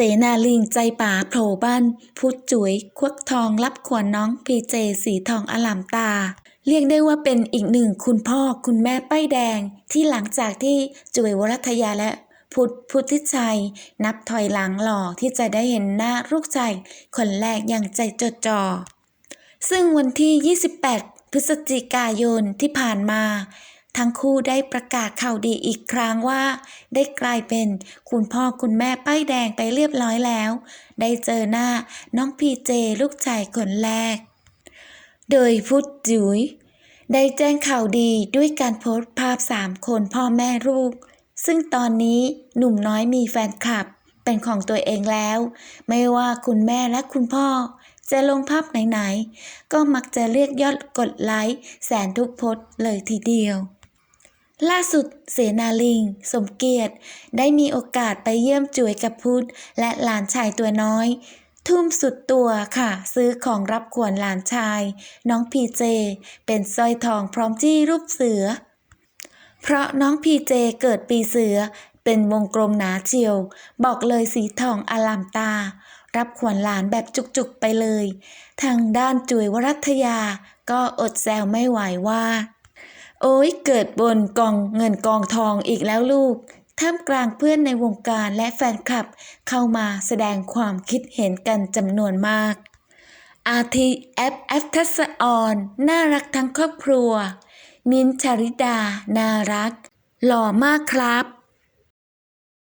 เสนาลิงใจป่าโผล่บ้านพุดจุ๋ย ควักทองรับขวัญน้องพีเจสีทองอลามตา เรียกได้ว่าเป็นอีกหนึ่งคุณพ่อคุณแม่ป้ายแดง ที่หลังจากที่จุ๋ยวรัตยาและพุทธพุทธิชัย นับถอยหลังหล่อที่จะได้เห็นหน้าลูกชายคนแรกอย่างใจจดจ่อซึ่งวันที่ 28 พฤศจิกายนที่ผ่านมา ทั้งคู่ได้ประกาศข่าวดีอีกครั้งว่า ได้กลายเป็นคุณพ่อคุณแม่ป้ายแดงไปเรียบร้อยแล้ว ได้เจอหน้าน้องพีเจลูกชายคนแรก โดยพุทธจุ๋ยได้แจ้งข่าวดีด้วยการโพสต์ภาพสามคนพ่อแม่ลูก ซึ่งตอนนี้หนุ่มน้อยมีแฟนคลับเป็นของตัวเองแล้ว ไม่ว่าคุณแม่และคุณพ่อ จะลงภาพไหนๆ ก็มักจะเรียกยอดกดไลค์แสนทุกโพสต์เลยทีเดียว ล่าสุดเสนาลิง สมเกียรติ ได้มีโอกาสไปเยี่ยมจุ๋ยกับพุทธและหลานชายตัวน้อย ทุ่มสุดตัวค่ะ ซื้อของรับขวัญหลานชาย น้องพีเจ เป็นสร้อยทองพร้อมจี้รูปเสือ เพราะน้องพีเจเกิดปีเสือ เป็นวงกลมหนาเชียว บอกเลยสีทองอลามตา รับขวัญหลานแบบจุกๆไปเลย ทางด้านจุ๋ยวรัตยา ก็อดแซวไม่ไหวว่า โอ้ยเกิดบนกองเงินกองทองอีกแล้วลูก ท่ามกลางเพื่อนในวงการและแฟนคลับ เข้ามาแสดงความคิดเห็นกันจำนวนมาก อาทิแอปแอฟทัศออนน่ารักทั้งครอบครัว มินชาริดา น่ารัก หล่อมากครับ